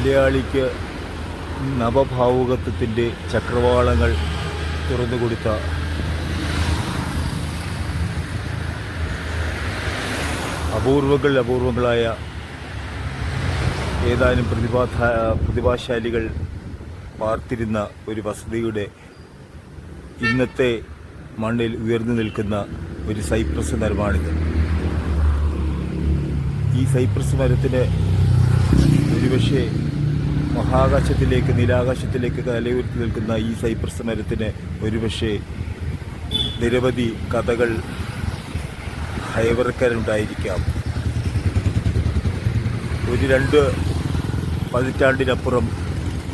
മലയാളിക്ക് നവഭാവുകത്വത്തിന്റെ ചക്രവാളങ്ങൾ തുറന്നുകൊടുത്ത അപൂർവങ്ങൾ അപൂർവങ്ങളായ ഏതാനും പ്രതിഭാധ പ്രതിഭാശാലികൾ പാർത്തിരുന്ന ഒരു വസതിയുടെ ഇന്നത്തെ മണ്ണിൽ ഉയർന്നു നിൽക്കുന്ന ഒരു സൈപ്രസ് മരമാണിത്. ഈ സൈപ്രസ് മരത്തിന് ഒരുപക്ഷെ മഹാകാശത്തിലേക്ക് നീലാകാശത്തിലേക്ക് തലയുയർത്തി നിൽക്കുന്ന ഈ സൈപ്രസ് മരത്തിന് ഒരുപക്ഷെ നിരവധി കഥകൾ ഹൈവർക്കാരുണ്ടായിരിക്കാം. ഒരു രണ്ട് പതിറ്റാണ്ടിനപ്പുറം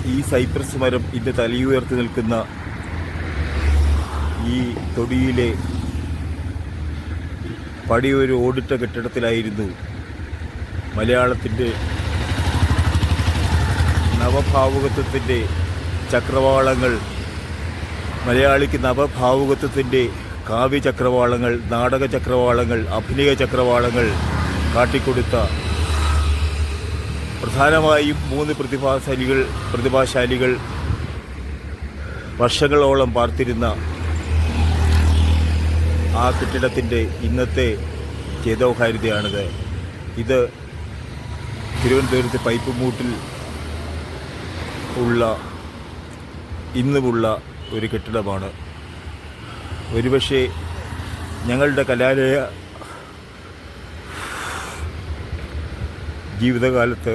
ഈ സൈപ്രസ് മരം ഇന്ന് തലയുയർത്തി നിൽക്കുന്ന ഈ തൊടിയിലെ പടിയൊരു ഓടിട്ട കെട്ടിടത്തിലായിരുന്നു മലയാളത്തിന്റെ നവഭാവുകത്വത്തിന്റെ ചക്രവാളങ്ങൾ മലയാളിക്ക് നവഭാവുകത്വത്തിന്റെ നാടക ചക്രവാളങ്ങൾ അഭിനയ ചക്രവാളങ്ങൾ കാട്ടിക്കൊടുത്ത പ്രധാനമായും മൂന്ന് പ്രതിഭാശാലികൾ പ്രതിഭാശാലികൾ വർഷങ്ങളോളം പാർത്തിരുന്ന ആ കെട്ടിടത്തിന്റെ ഇന്നത്തെ ചേതോഹാരിതയാണിത് ഇത് തിരുവനന്തപുരത്ത് പൈപ്പ് മൂട്ടിൽ ഉള്ള ഇന്നുമുള്ള ഒരു കെട്ടിടമാണ്. ഒരുപക്ഷെ ഞങ്ങളുടെ കലാലയ ജീവിതകാലത്ത്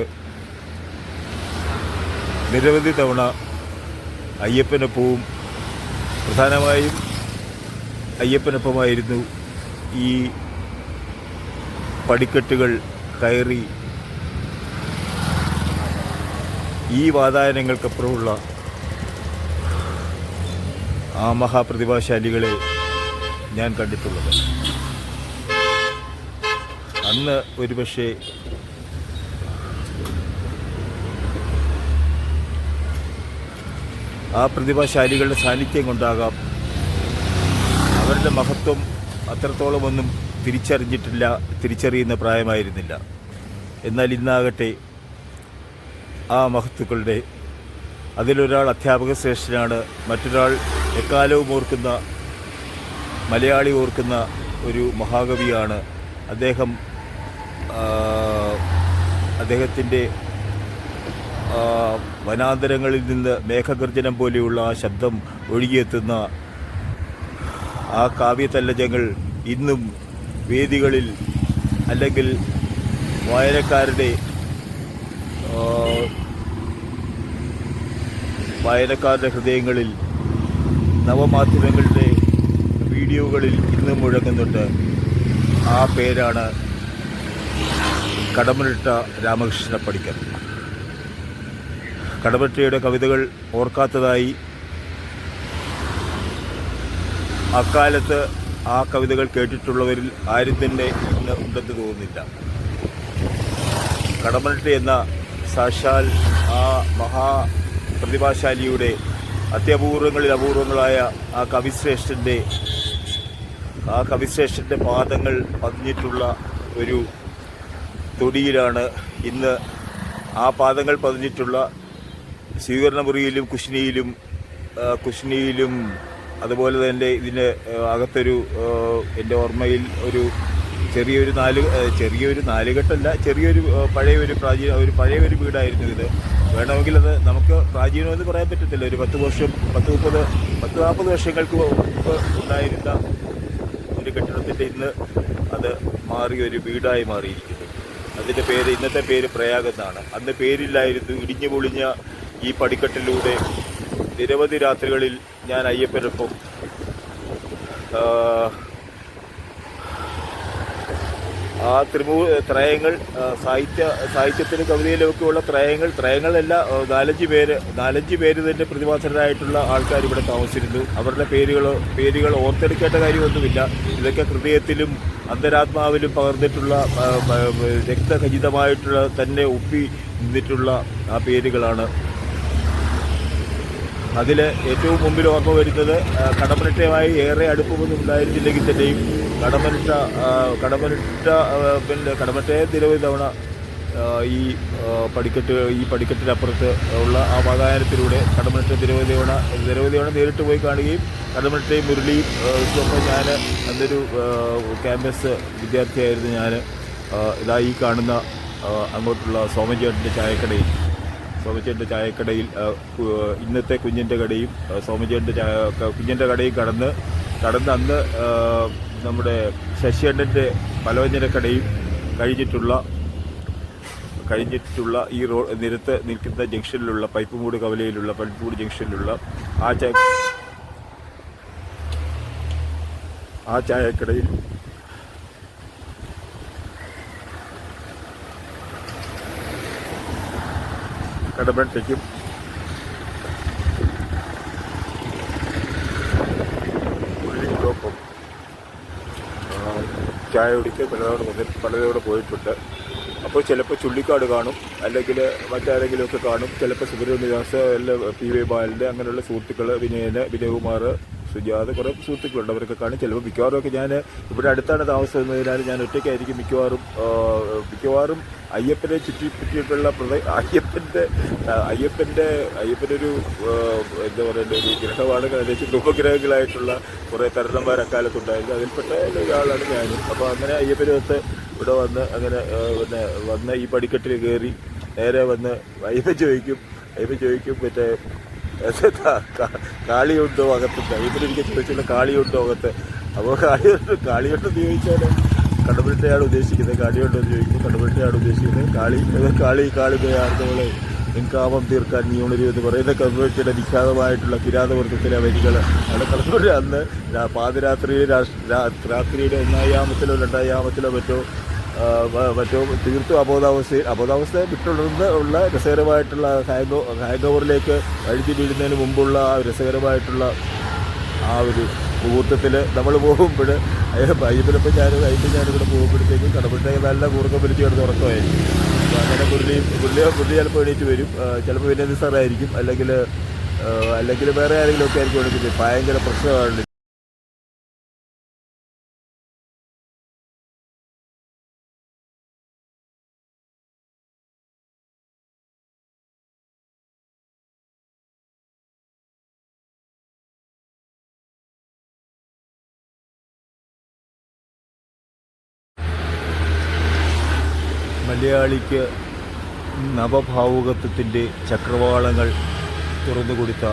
നിരവധി തവണ അയ്യപ്പനൊപ്പവും പ്രധാനമായും അയ്യപ്പനൊപ്പമായിരുന്നു ഈ പടിക്കെട്ടുകൾ കയറി ഈ വാതായനങ്ങൾക്കപ്പുറമുള്ള ആ മഹാപ്രതിഭാശാലികളെ ഞാൻ കണ്ടിട്ടുള്ളത്. അന്ന് ഒരുപക്ഷെ ആ പ്രതിഭാശാലികളുടെ സാന്നിധ്യം കൊണ്ടാകാം അവരുടെ മഹത്വം അത്രത്തോളമൊന്നും തിരിച്ചറിഞ്ഞിട്ടില്ല തിരിച്ചറിയുന്ന പ്രായമായിരുന്നില്ല. എന്നാൽ ഇന്നാകട്ടെ ആ മഹത്തുക്കളുടെ. അതിലൊരാൾ അധ്യാപക ശ്രേഷ്ഠനാണ് മറ്റൊരാൾ എക്കാലവും ഓർക്കുന്ന മലയാളി ഓർക്കുന്ന ഒരു മഹാകവിയാണ്. അദ്ദേഹം അദ്ദേഹത്തിന്റെ വനാന്തരങ്ങളിൽ നിന്ന് മേഘഗർജനം പോലെയുള്ള ആ ശബ്ദം ഒഴുകിയെത്തുന്ന ആ കാവ്യതല്ലജങ്ങൾ ഇന്നും വേദികളിൽ അല്ലെങ്കിൽ വായനക്കാരുടെ വായനക്കാരുടെ ഹൃദയങ്ങളിൽ നവമാധ്യമങ്ങളുടെ വീഡിയോകളിൽ ഇന്ന് മുഴങ്ങുന്നുണ്ട്. ആ പേരാണ് കടമനിട്ട രാമകൃഷ്ണ പണിക്കർ കടമറ്റയുടെ കവിതകൾ ഓർക്കാത്തതായി അക്കാലത്ത് ആ കവിതകൾ കേട്ടിട്ടുള്ളവരിൽ ആരും തന്നെ ഇന്ന് ഉണ്ടെന്ന് തോന്നുന്നില്ല. കടമരട്ട എന്ന സാക്ഷാൽ ആ മഹാ പ്രതിഭാശാലിയുടെ അത്യപൂർവങ്ങളിൽ അപൂർവങ്ങളായ ആ കവിശ്രേഷ്ഠന്റെ ആ കവിശ്രേഷ്ഠന്റെ പാദങ്ങൾ പതിഞ്ഞിട്ടുള്ള ഒരു തൊടിയിലാണ് ഇന്ന് ആ പാദങ്ങൾ പതിഞ്ഞിട്ടുള്ള സ്വീകരണമുറിയിലും കുഷ്ണിയിലും കുഷ്ണിയിലും അതുപോലെ തന്നെ ഇതിന് അകത്തൊരു എന്റെ ഓർമ്മയിൽ ഒരു ചെറിയൊരു നാല് ചെറിയൊരു നാലുകെട്ടല്ല ചെറിയൊരു പഴയ പഴയൊരു പ്രാചീന ഒരു പഴയൊരു വീടായിരുന്നു ഇത്. വേണമെങ്കിൽ അത് നമുക്ക് പ്രാചീനമെന്ന് പറയാൻ പറ്റത്തില്ല. ഒരു പത്ത് വർഷം പത്ത് മുപ്പത് പത്ത് നാൽപ്പത് വർഷങ്ങൾക്ക് മുമ്പ് ഉണ്ടായിരുന്ന ഒരു കെട്ടിടത്തിന്റെ ഇന്ന് അത് മാറി ഒരു വീടായി മാറിയിരിക്കുന്നു. അതിന്റെ പേര് ഇന്നത്തെ പേര് പ്രയാഗ് എന്നാണ്. അന്ന് പേരില്ലായിരുന്നു ഇടിഞ്ഞു പൊളിഞ്ഞ ഈ പടിക്കെട്ടിലൂടെ. നിരവധി രാത്രികളിൽ ഞാൻ അയ്യപ്പനൊപ്പം ആ, ത്രിമൂ ത്രയങ്ങൾ സാഹിത്യ സാഹിത്യത്തിലും കവിതയിലുമൊക്കെ ഉള്ള ത്രയങ്ങൾ ത്രയങ്ങളല്ല നാലഞ്ച് പേര് നാലഞ്ച് പേര് തന്നെ പ്രതിഭാസരായിട്ടുള്ള ആൾക്കാർ ഇവിടെ താമസിച്ചിരുന്നു. അവരുടെ പേരുകൾ പേരുകൾ ഓർത്തെടുക്കേണ്ട കാര്യമൊന്നുമില്ല. ഇതൊക്കെ ഹൃദയത്തിലും അന്തരാത്മാവിലും പകർന്നിട്ടുള്ള രക്തഖചിതമായിട്ടുള്ള തന്നെ ഒപ്പി നിന്നിട്ടുള്ള ആ പേരുകളാണ് അതിൽ ഏറ്റവും മുമ്പിൽ ഓർമ്മ വരുന്നത് കടമനിട്ടയുമായി ഏറെ അടുപ്പമൊന്നും ഉണ്ടായിരുന്നില്ലെങ്കിൽ തന്നെയും കടമനിട്ട കടമനിട്ട പിന്നെ കടമറ്റയെ നിരവധി തവണ ഈ പടിക്കെട്ട് ഈ പടിക്കെട്ടിനപ്പുറത്ത് ഉള്ള ആ വാതായനത്തിലൂടെ കടമനിട്ട നിരവധി തവണ നേരിട്ട് പോയി കാണുകയും കടമനിട്ടയും മുരളിയും ഒപ്പം ഞാൻ അന്നൊരു ക്യാമ്പസ് വിദ്യാർത്ഥിയായിരുന്നു ഞാൻ ഇതാ ഈ കാണുന്ന അങ്ങോട്ടുള്ള അങ്ങോട്ടുള്ള സോമചേട്ടന്റെ ചായക്കടയിൽ. സോമചേട്ടന്റെ ചായക്കടയിൽ ഇന്നത്തെ കുഞ്ഞിന്റെ കടയും സോമചേട്ടന്റെ കുഞ്ഞിന്റെ കടയും കടന്ന് കടന്ന് അന്ന് നമ്മുടെ നമ്മുടെ ശശിയണ്ണന്റെ പലവ്യഞ്ജനക്കടയും കഴിഞ്ഞിട്ടുള്ള കഴിഞ്ഞിട്ടുള്ള ഈ റോഡ് നിരത്ത് നിൽക്കുന്ന ജംഗ്ഷനിലുള്ള പൈപ്പുമൂട് കവലയിലുള്ള പൈപ്പുമൂട് ജംഗ്ഷനിലുള്ള ആ ചായ ആ ചായക്കടയിൽ ഉള്ളിക്കൊപ്പം ചായ കുടിക്ക് പലതവണ മുതൽ പലതവണ പോയിട്ടുണ്ട്. അപ്പോൾ ചിലപ്പോൾ ചുള്ളിക്കാട് കാണും അല്ലെങ്കിൽ മറ്റാരെങ്കിലുമൊക്കെ കാണും. ചിലപ്പോൾ സുബ്രഹ്മണ്യദാസ് അല്ല പി വി ബാലന്റെ അങ്ങനെയുള്ള സുഹൃത്തുക്കൾ വിനയന് വിനയകുമാർ സുജാത കുറേ സുഹൃത്തുക്കളുണ്ട് അവരൊക്കെ കാണും. ചിലപ്പോൾ മിക്കവാറും ഒക്കെ ഞാൻ ഇവിടെ അടുത്താണ് താമസിക്കുന്നതിനാൽ ഞാൻ ഒറ്റയ്ക്കായിരിക്കും മിക്കവാറും മിക്കവാറും അയ്യപ്പനെ ചുറ്റിപ്പറ്റിയിട്ടുള്ള പ്രദേ അയ്യപ്പന്റെ അയ്യപ്പന്റെ അയ്യപ്പനൊരു എന്താ പറയുക ഒരു ഗ്രഹമാണ് ഏകദേശം ഉപഗ്രഹങ്ങളായിട്ടുള്ള കുറേ തരണന്മാർ അക്കാലത്തുണ്ടായിരുന്നു. അതിൽപ്പെട്ട ഒരാളാണ് ഞാനും. അപ്പോൾ അങ്ങനെ അയ്യപ്പനൊത്ത് ഇവിടെ വന്ന് അങ്ങനെ പിന്നെ വന്ന് ഈ പടിക്കെട്ടിൽ കയറി നേരെ വന്ന് അയ്യപ്പൻ ചോദിക്കും അയ്യപ്പൻ ചോദിക്കും മറ്റേ കാളിയുണ്ടോ അകത്തുണ്ട് എനിക്ക് ചോദിച്ചില്ല കാളിയുണ്ടോ അകത്ത്? അപ്പോൾ കാളിയുണ്ട് കാളിയുണ്ടെന്ന് ചോദിച്ചാൽ കടമ്പുഴത്തെയാണ് ഉദ്ദേശിക്കുന്നത്. കാളിയുണ്ടോ എന്ന് ചോദിക്കും കടമ്പുഴത്തെയാണ് ഉദ്ദേശിക്കുന്നത്. കാളി കാളി കാളി കാളിമയാർന്നവളെ നിൻകാമം തീർക്കാൻ നീ ഉണരും എന്ന് പറയുന്ന കടമ്പുഴത്തിയുടെ വിഖ്യാതമായിട്ടുള്ള കിരാതവൃത്തത്തിലെ വരികൾ അവിടെ കടമ്പുഴ അന്ന് പാതിരാത്രിയിൽ രാത്രിയുടെ ഒന്നായാമത്തിലോ രണ്ടായാമത്തിലോ മറ്റോ മറ്റോ തീർത്തും അബോധാവസ്ഥയിൽ അബോധാവസ്ഥ വിട്ടുണർന്ന് ഉള്ള രസകരമായിട്ടുള്ള ഹാങ് ഹാങ് ഓവറിലേക്ക് വഴുതി വീഴുന്നതിന് മുമ്പുള്ള ആ രസകരമായിട്ടുള്ള ആ ഒരു മുഹൂർത്തത്തിൽ നമ്മൾ പോകുമ്പോൾ അയ്യപ്പനപ്പം ഞാൻ അയ്യപ്പൻ ഞാനിവിടെ പോകുമ്പോഴത്തേക്കും കടപ്പുറത്തെ നല്ല കൂർക്കം വലിച്ച് കിടന്ന് ഉറക്കമായിരിക്കും. അപ്പോൾ അങ്ങനെ പുള്ളി പുള്ളി പുള്ളി ചിലപ്പോൾ എണീറ്റ് വരും. ചിലപ്പോൾ വിനോദ സാറായിരിക്കും അല്ലെങ്കിൽ അല്ലെങ്കിൽ വേറെ ആരെങ്കിലും ഒക്കെ ആയിരിക്കും ഭയങ്കര പ്രശ്നമാണ് മലയാളിക്ക് നവഭാവുകത്വത്തിന്റെ ചക്രവാളങ്ങൾ തുറന്നു കൊടുത്ത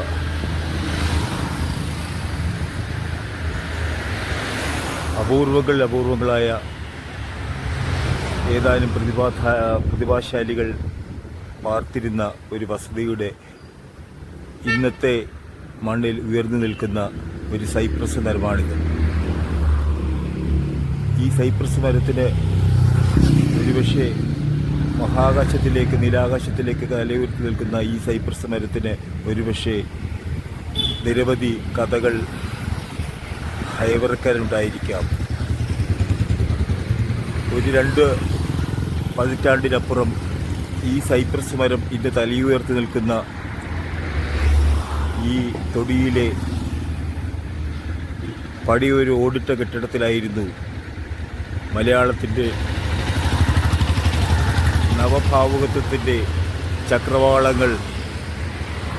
അപൂർവങ്ങൾ അപൂർവങ്ങളായ ഏതാനും പ്രതിഭാധ പ്രതിഭാശാലികൾ പാർത്തിരുന്ന ഒരു വസതിയുടെ ഇന്നത്തെ മണ്ണിൽ ഉയർന്നു നിൽക്കുന്ന ഒരു സൈപ്രസ് മരമാണിത് ഈ സൈപ്രസ് മരത്തിന് ഒരുപക്ഷെ മഹാകാശത്തിലേക്ക് നിരാകാശത്തിലേക്ക് കലയുരുത്തി നിൽക്കുന്ന ഈ സൈപ്രസ് മരത്തിന് ഒരുപക്ഷെ നിരവധി കഥകൾ ഹൈവർക്കാരുണ്ടായിരിക്കാം ഒരു രണ്ട് പതിറ്റാണ്ടിനപ്പുറം ഈ സൈപ്രസ് മരം ഇന്ന് തലയുയർത്തി നിൽക്കുന്ന ഈ തൊടിയിലെ പടിയൊരു ഓടിട്ട കെട്ടിടത്തിലായിരുന്നു മലയാളത്തിന്റെ നവഭാവുകത്വത്തിന്റെ ചക്രവാളങ്ങൾ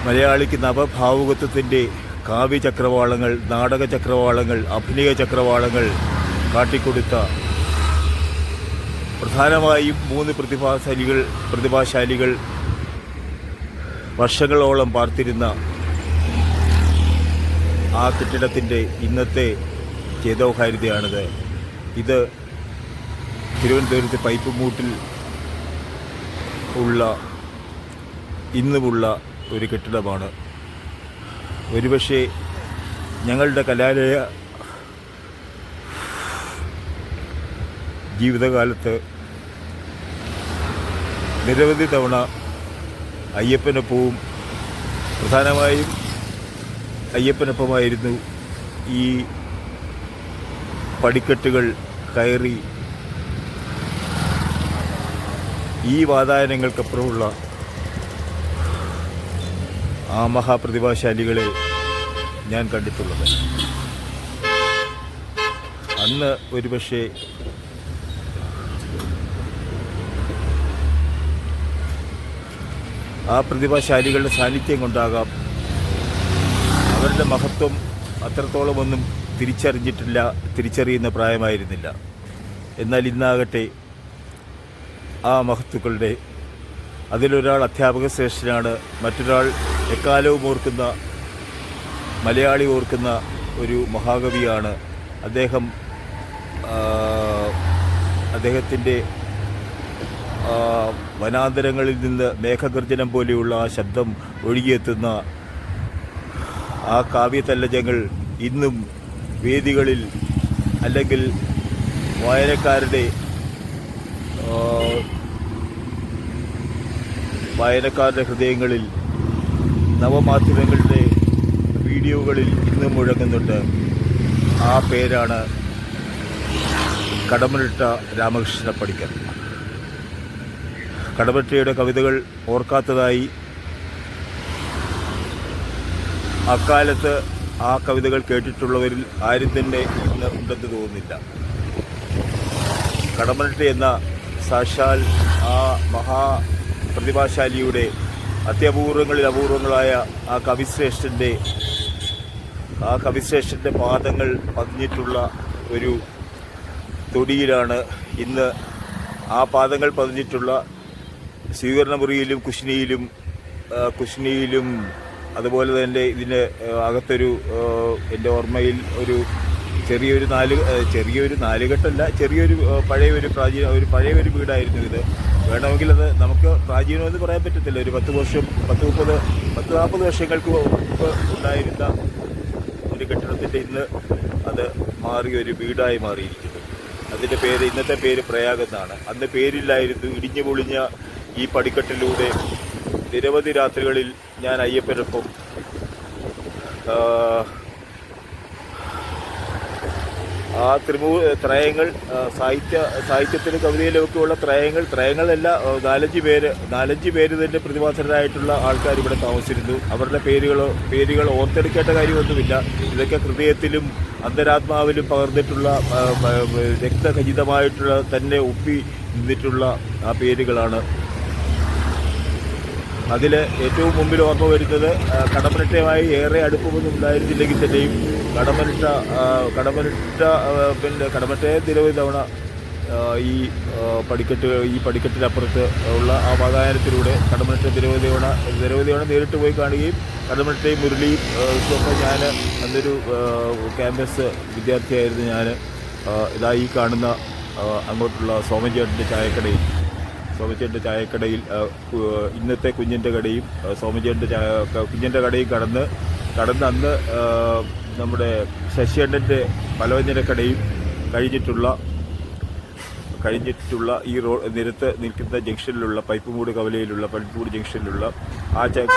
മലയാളിക്ക് നവഭാവുകത്വത്തിന്റെ കാവ്യ ചക്രവാളങ്ങൾ നാടക ചക്രവാളങ്ങൾ അഭിനയ ചക്രവാളങ്ങൾ കാട്ടിക്കൊടുത്ത പ്രധാനമായും മൂന്ന് പ്രതിഭാശാലികൾ പ്രതിഭാശാലികൾ വർഷങ്ങളോളം പാർത്തിരുന്ന ആ കെട്ടിടത്തിന്റെ ഇന്നത്തെ ചേതോഹാരിതയാണിത്. ഇത് തിരുവനന്തപുരത്ത് പൈപ്പുമൂട്ടിൽ ഉള്ള ഇന്നുമുള്ള ഒരു കെട്ടിടമാണ്. ഒരുപക്ഷെ ഞങ്ങളുടെ കലാലയ ജീവിതകാലത്ത് നിരവധി തവണ അയ്യപ്പനൊപ്പവും പ്രധാനമായും അയ്യപ്പനൊപ്പമായിരുന്നു ഈ പടിക്കെട്ടുകൾ കയറി ഈ വാതായനങ്ങൾക്കപ്പുറമുള്ള ആ മഹാപ്രതിഭാശാലികളെ ഞാൻ കണ്ടിട്ടുള്ളത്. അന്ന് ഒരുപക്ഷെ ആ പ്രതിഭാശാലികളുടെ സാന്നിധ്യം കൊണ്ടാകാം. അവരുടെ മഹത്വം അത്രത്തോളമൊന്നും തിരിച്ചറിഞ്ഞിട്ടില്ല തിരിച്ചറിയുന്ന പ്രായമായിരുന്നില്ല. എന്നാൽ ഇന്നാകട്ടെ ആ മഹത്തുക്കളുടെ. അതിലൊരാൾ അധ്യാപക ശ്രേഷ്ഠനാണ് മറ്റൊരാൾ എക്കാലവും ഓർക്കുന്ന മലയാളി ഓർക്കുന്ന ഒരു മഹാകവിയാണ്. അദ്ദേഹം അദ്ദേഹത്തിന്റെ വനാന്തരങ്ങളിൽ നിന്ന് മേഘഗർജനം പോലെയുള്ള ആ ശബ്ദം ഒഴുകിയെത്തുന്ന ആ കാവ്യതല്ലജങ്ങൾ ഇന്നും വേദികളിൽ അല്ലെങ്കിൽ വായനക്കാരുടെ വായനക്കാരുടെ ഹൃദയങ്ങളിൽ നവമാധ്യമങ്ങളുടെ വീഡിയോകളിൽ ഇന്ന് മുഴങ്ങുന്നുണ്ട്. ആ പേരാണ് കടമനിട്ട രാമകൃഷ്ണ പണിക്കർ കടമറ്റയുടെ കവിതകൾ ഓർക്കാത്തതായി അക്കാലത്ത് ആ കവിതകൾ കേട്ടിട്ടുള്ളവരിൽ ആരും തന്നെ ഇന്ന് ഉണ്ടെന്ന് തോന്നുന്നില്ല. കടമനിട്ട എന്ന സാക്ഷാൽ ആ മഹാ പ്രതിഭാശാലിയുടെ അത്യപൂർവങ്ങളിൽ അപൂർവങ്ങളായ ആ കവിശ്രേഷ്ഠന്റെ ആ കവിശ്രേഷ്ഠന്റെ പാദങ്ങൾ പതിഞ്ഞിട്ടുള്ള ഒരു തൊടിയിലാണ് ഇന്ന് ആ പാദങ്ങൾ പതിഞ്ഞിട്ടുള്ള സ്വീകരണമുറിയിലും കുശ്നിയിലും കുശ്നിയിലും അതുപോലെ തന്നെ ഇതിന് അകത്തൊരു എന്റെ ഓർമ്മയിൽ ഒരു ചെറിയൊരു നാല് ചെറിയൊരു നാലുകെട്ടല്ല ചെറിയൊരു പഴയ ഒരു പ്രാചീന ഒരു പഴയ ഒരു വീടായിരുന്നു ഇത്. വേണമെങ്കിൽ അത് നമുക്ക് പ്രാചീനമെന്ന് പറയാൻ പറ്റത്തില്ല. ഒരു പത്ത് വർഷം പത്ത് മുപ്പത് പത്ത് നാൽപ്പത് വർഷങ്ങൾക്ക് ഉണ്ടായിരുന്ന ഒരു കെട്ടിടത്തിന്റെ ഇന്ന് അത് മാറി ഒരു വീടായി മാറിയിരിക്കുന്നു. അതിന്റെ പേര് ഇന്നത്തെ പേര് പ്രയാഗ് എന്നാണ്. അന്ന് പേരില്ലായിരുന്നു ഇടിഞ്ഞു പൊളിഞ്ഞ ഈ പടിക്കെട്ടിലൂടെ. നിരവധി രാത്രികളിൽ ഞാൻ അയ്യപ്പനൊപ്പം ആ, ത്രിമൂ ത്രയങ്ങൾ സാഹിത്യ സാഹിത്യത്തിലും കവിതയിലുമൊക്കെയുള്ള ത്രയങ്ങൾ ത്രയങ്ങളല്ല നാലഞ്ച് പേര് നാലഞ്ച് പേര് തന്നെ പ്രതിഭാസരായിട്ടുള്ള ആൾക്കാർ ഇവിടെ താമസിച്ചിരുന്നു. അവരുടെ പേരുകളോ പേരുകൾ ഓർത്തെടുക്കേണ്ട കാര്യമൊന്നുമില്ല. ഇതൊക്കെ ഹൃദയത്തിലും അന്തരാത്മാവിലും പകർന്നിട്ടുള്ള രക്തഖചിതമായിട്ടുള്ള തന്നെ ഒപ്പി നിന്നിട്ടുള്ള ആ പേരുകളാണ് അതിൽ ഏറ്റവും മുമ്പിൽ ഓർമ്മ വരുന്നത് കടമനിട്ടയുമായി ഏറെ അടുപ്പമൊന്നും ഉണ്ടായിരുന്നില്ലെങ്കിൽ തന്നെയും കടമനിട്ട കടമനിട്ട പിന്നെ കടമനിട്ടയെ നിരവധി തവണ ഈ പടിക്കെട്ട് ഈ പടിക്കെട്ടിനപ്പുറത്ത് ഉള്ള ആ വാതായനത്തിലൂടെ കടമനിട്ട നിരവധി തവണ നിരവധി തവണ നേരിട്ട് പോയി കാണുകയും കടമനിട്ടയും മുരളിയും ഒക്കെ ഞാൻ അന്നൊരു ക്യാമ്പസ് വിദ്യാർത്ഥിയായിരുന്നു ഞാൻ ഇതാ ഈ കാണുന്ന അങ്ങോട്ടുള്ള സോമൻ ചേട്ടന്റെ ചായക്കടയിൽ. സോമചേട്ടന്റെ ചായക്കടയിൽ ഇന്നത്തെ കുഞ്ഞിന്റെ കടയും സോമചേട്ടന്റെ ചായ കുഞ്ഞിന്റെ കടയും കടന്ന് കടന്ന് അന്ന് നമ്മുടെ ശശിയേട്ടന്റെ പലവ്യഞ്ജന കടയും കഴിഞ്ഞിട്ടുള്ള കഴിഞ്ഞിട്ടുള്ള ഈ റോ നിരത്ത് നിൽക്കുന്ന ജംഗ്ഷനിലുള്ള പൈപ്പുമൂട് കവലയിലുള്ള പൈപ്പുമൂട് ജംഗ്ഷനിലുള്ള ആ ചായ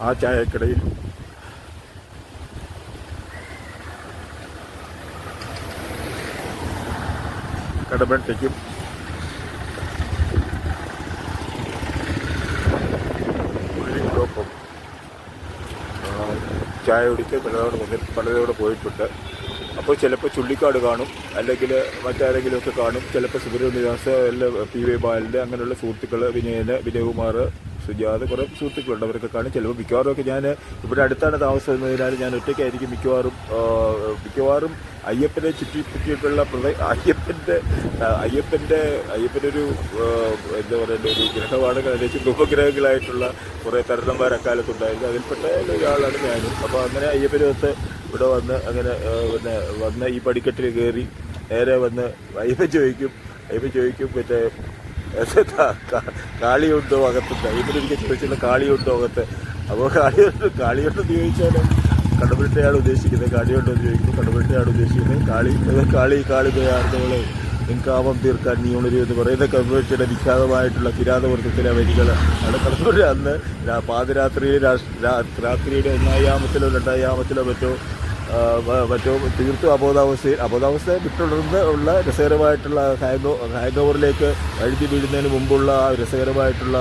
ആ ചായക്കടയിൽ ഉള്ളിക്കൊപ്പം ചായ കുടിക്ക് പലതവണ പലതവണ പോയിട്ടുണ്ട്. അപ്പോൾ ചിലപ്പോൾ ചുള്ളിക്കാട് കാണും അല്ലെങ്കിൽ മറ്റാരെങ്കിലുമൊക്കെ കാണും. ചിലപ്പോൾ സുബ്രഹ്മണ്യദാസ് അല്ല പി വി ബാലന്റെ അങ്ങനെയുള്ള സുഹൃത്തുക്കൾ വിനയന് വിനയകുമാർ സുജാത് കുറേ സുഹൃത്തുക്കളുണ്ട്. അവരൊക്കെ കാണും. ചിലപ്പോൾ മിക്കവാറും ഞാൻ ഇവിടെ അടുത്താണ് താമസം എന്നതിനാൽ ഞാൻ ഒറ്റയ്ക്കായിരിക്കും മിക്കവാറും മിക്കവാറും അയ്യപ്പനെ ചുറ്റിപ്പറ്റിയിട്ടുള്ള പ്രദ അയ്യപ്പന്റെ അയ്യപ്പന്റെ അയ്യപ്പന്റെ അയ്യപ്പനൊരു എന്താ പറയുക ഒരു ഗ്രഹമാണ് അല്ലെങ്കിൽ ഉപഗ്രഹങ്ങളായിട്ടുള്ള കുറേ തരുണന്മാർ അക്കാലത്തുണ്ടായിരുന്നു അതിൽപ്പെട്ട ഒരാളാണ് ഞാനും. അപ്പോൾ അങ്ങനെ അയ്യപ്പനൊത്ത് ഇവിടെ വന്ന് അങ്ങനെ പിന്നെ വന്ന് ഈ പടിക്കെട്ടിൽ കയറി നേരെ വന്ന് അയ്യപ്പൻ ചോദിക്കും. അയ്യപ്പൻ ചോദിക്കും മറ്റേ കാളിയുണ്ടോ അകത്ത്? ഇവരെനിക്ക് ചോദിച്ചുള്ള കാളിയുണ്ടോ അകത്ത്? അപ്പോൾ കാളിയുണ്ട് കാളിയുണ്ടെന്ന് ചോദിച്ചാൽ കടമ്പുരട്ടയാണ് ഉദ്ദേശിക്കുന്നത് കാളിയുണ്ടോ എന്ന് ചോദിക്കും. കടമ്പുരട്ടയാണ് ഉദ്ദേശിക്കുന്നത് കാളി കാളി കാളി ആർത്തകളെ നിൻകാമം തീർക്കാൻ നീ എന്ന് പറയുന്ന കടമ്പുരട്ടയുടെ വിഖ്യാതമായിട്ടുള്ള കിരാതവൃത്തത്തിലെ വരികൾ അത് കടമ്പുര അന്ന് പാതിരാത്രിയിൽ രാത്രിയുടെ ഒന്നായാമത്തിലോ രണ്ടായാമത്തിലോ മറ്റോ മറ്റോ തീർത്തും അബോധാവസ്ഥയിൽ അബോധാവസ്ഥ വിട്ടുണർന്ന് ഉള്ള രസകരമായിട്ടുള്ള ഹാങ് ഹാങ് ഓവറിലേക്ക് വഴുതി വീഴുന്നതിന് മുമ്പുള്ള ആ രസകരമായിട്ടുള്ള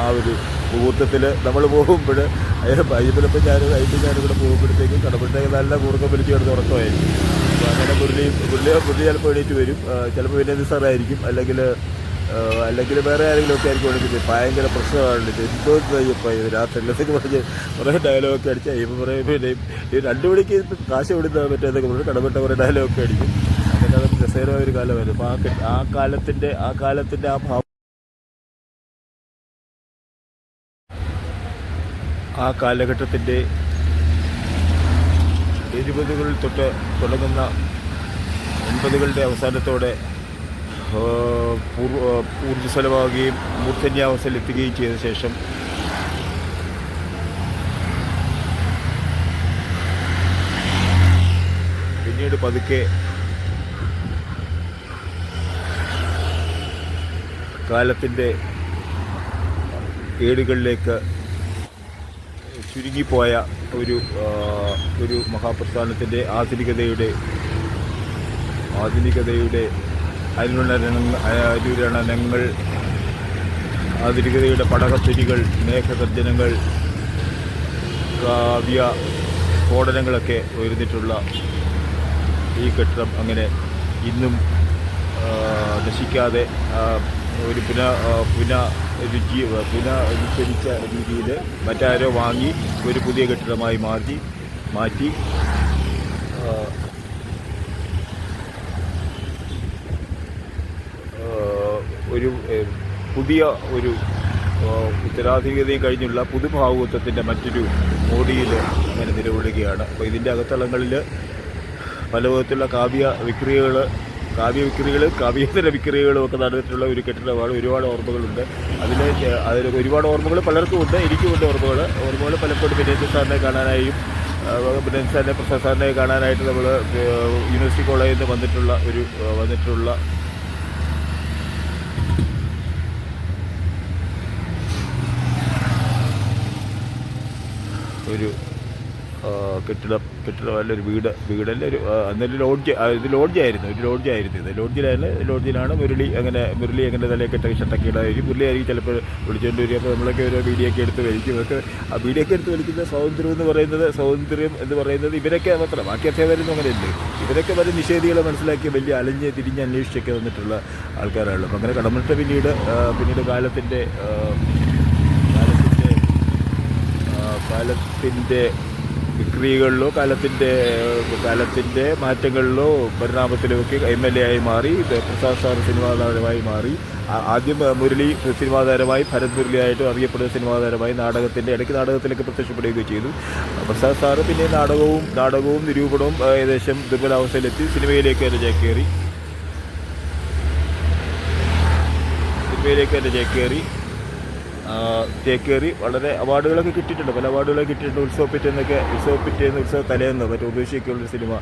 ആ ഒരു മുഹൂർത്തത്തിൽ നമ്മൾ പോകുമ്പോൾ അയ്യപ്പനപ്പം ഞാൻ അയ്യപ്പൻ ഞാനിവിടെ പോകുമ്പോഴത്തേക്കും കടമ്പഴത്തേക്ക് നല്ല കൂർക്കം വലിച്ചു കിടന്ന് ഉറക്കമായിരിക്കും. അപ്പോൾ അങ്ങനെ മുരളി മുരളി മുരളി ചിലപ്പോൾ എണീറ്റ് വരും. ചിലപ്പോൾ വിനയ സാറായിരിക്കും അല്ലെങ്കിൽ അല്ലെങ്കിൽ വേറെ ആരെങ്കിലും ഒക്കെ ആയിരിക്കും വിളിക്കുന്നത്. ഭയങ്കര പ്രശ്നമാണ് എന്തോ കഴിയപ്പോൾ ഇത് രാത്രിയിലൊക്കെ പറഞ്ഞ് കുറേ ഡയലോഗൊക്കെ അടിച്ച് കഴിയുമ്പോൾ പറയും പിന്നെ ഈ രണ്ട് മണിക്ക് കാശ് വിടുന്ന മറ്റേതൊക്കെ പറഞ്ഞു കടപ്പെട്ട കുറേ ഡയലോഗൊക്കെ അടിക്കും. അതൊക്കെ അതൊക്കെ രസകരമായ ഒരു കാലമായിരുന്നു. അപ്പോൾ ആ ആ കാലത്തിന്റെ ആ കാലത്തിന്റെ ആ ഭാവം ആ കാലഘട്ടത്തിന്റെ എഴുപതുകളിൽ തൊട്ട് തുടങ്ങുന്ന എൺപതുകളുടെ അവസാനത്തോടെ മൂർധന്യാവസ്ഥയിൽ എത്തുകയും ചെയ്ത ശേഷം പിന്നീട് പതുക്കെ കാലത്തിന്റെ ഏടുകളിലേക്ക് ചുരുങ്ങിപ്പോയ ഒരു ഒരു മഹാപ്രസ്ഥാനത്തിന്റെ ആധുനികതയുടെ ആധുനികതയുടെ അനുരണനങ്ങൾ അനുരണനങ്ങൾ ആധുനികതയുടെ പടകത്തിരികൾ മേഘഗർജനങ്ങൾ കാവ്യ സ്ഫോടനങ്ങളൊക്കെ ഉയർന്നിട്ടുള്ള ഈ കെട്ടിടം അങ്ങനെ ഇന്നും നശിക്കാതെ ഒരു പുന പുന രുചി പുനരുദ്ധരിച്ച രീതിയിൽ മറ്റാരോ വാങ്ങി ഒരു പുതിയ കെട്ടിടമായി മാറ്റി മാറ്റി ആ, ആ, ഒരു പുതിയ ഒരു ഉത്തരാധികതയും കഴിഞ്ഞുള്ള പുതുഭാവുകത്വത്തിന്റെ മറ്റൊരു മോഡിയിൽ ഇങ്ങനെ നിലകൊള്ളുകയാണ്. അപ്പോൾ ഇതിന്റെ അകത്തളങ്ങളിൽ പല വിധത്തിലുള്ള കാവ്യ വിക്രിയകൾ കാവ്യ വിക്രികൾ കാവ്യേതര വിക്രിയകളും ഒക്കെ നടന്നിട്ടുള്ള ഒരു കെട്ടിടമാണ്. ഒരുപാട് ഓർമ്മകളുണ്ട്. അതിൽ അതിൽ ഒരുപാട് ഓർമ്മകൾ പലർക്കും ഉണ്ട്. എനിക്കുമുണ്ട് ഓർമ്മകൾ ഓർമ്മകൾ പലപ്പോഴും വിനേന്ദ്ര സാറിനെ കാണാനായും വിനേന്ദ്ര സാറിനെ പ്രസാദ് സാറിനെ കാണാനായിട്ട് നമ്മൾ യൂണിവേഴ്സിറ്റി കോളേജിൽ നിന്ന് വന്നിട്ടുള്ള ഒരു വന്നിട്ടുള്ള ഒരു കെട്ടിടം കെട്ടിടം അല്ല ഒരു വീട് വീടല്ലേ ഒരു എന്നൊരു ലോഡ്ജ് ഇത് ലോഡ്ജായിരുന്നു ഒരു ലോഡ്ജായിരുന്നു ഇത്. ലോഡ്ജിലാണ് ലോഡ്ജിലാണ് മുരളി അങ്ങനെ മുരളി അങ്ങനെ തലയൊക്കെ ഷട്ടൊക്കെ ഇടായിരിക്കും മുരളി ആയിരിക്കും ചിലപ്പോൾ വിളിച്ചുകൊണ്ട് വരിക. അപ്പോൾ നമ്മളൊക്കെ ഓരോ വീഡിയോ ഒക്കെ എടുത്ത് വലിക്കും. ഒക്കെ ആ വീഡിയോ ഒക്കെ എടുത്ത് വലിക്കുന്ന സ്വാതന്ത്ര്യം എന്ന് പറയുന്നത് സ്വാതന്ത്ര്യം എന്ന് പറയുന്നത് ഇവരൊക്കെ മാത്രം. ബാക്കി അധ്യാപകരൊന്നും ഉണ്ട് ഇവരൊക്കെ വരെ നിഷേധികളെ മനസ്സിലാക്കി വലിയ അലഞ്ഞ് തിരിഞ്ഞ് അന്വേഷിച്ചൊക്കെ വന്നിട്ടുള്ള ആൾക്കാരാണല്ലോ അപ്പോൾ അങ്ങനെ കടമറ്റ പിന്നീട് പിന്നീട് കാലത്തിന്റെ കാലത്തിന്റെ വിക്രികളിലോ കാലത്തിന്റെ കാലത്തിന്റെ മാറ്റങ്ങളിലോ പരിണാമത്തിലൊക്കെ എം എൽ എ ആയി മാറി പ്രസാദ് സാർ സിനിമാ താരമായി മാറി. ആദ്യം മുരളി സിനിമാ താരമായി ഭരത് മുരളിയായിട്ടും അറിയപ്പെടുന്ന സിനിമാ താരമായി നാടകത്തിന്റെ ഇടയ്ക്ക് നാടകത്തിലൊക്കെ പ്രത്യക്ഷപ്പെടുകയും ചെയ്തു. പ്രസാദ് സാറ് പിന്നെ നാടകവും നാടകവും നിരൂപണവും ഏകദേശം ദുർബലാവസ്ഥയിലെത്തി സിനിമയിലേക്ക് തന്നെ ചേക്കേറി സിനിമയിലേക്ക് തന്നെ ചേക്കേറി ആ, ചേക്കേറി വളരെ അവാർഡുകളൊക്കെ കിട്ടിയിട്ടുണ്ട്. പല അവാർഡുകളൊക്കെ കിട്ടിയിട്ടുണ്ട്. ഉത്സവ പിറ്റേന്നൊക്കെ ഉത്സവ പിറ്റേന്ന് ഉത്സവ തലേന്ന് മറ്റേ ഉപേക്ഷിക്കുള്ള സിനിമ.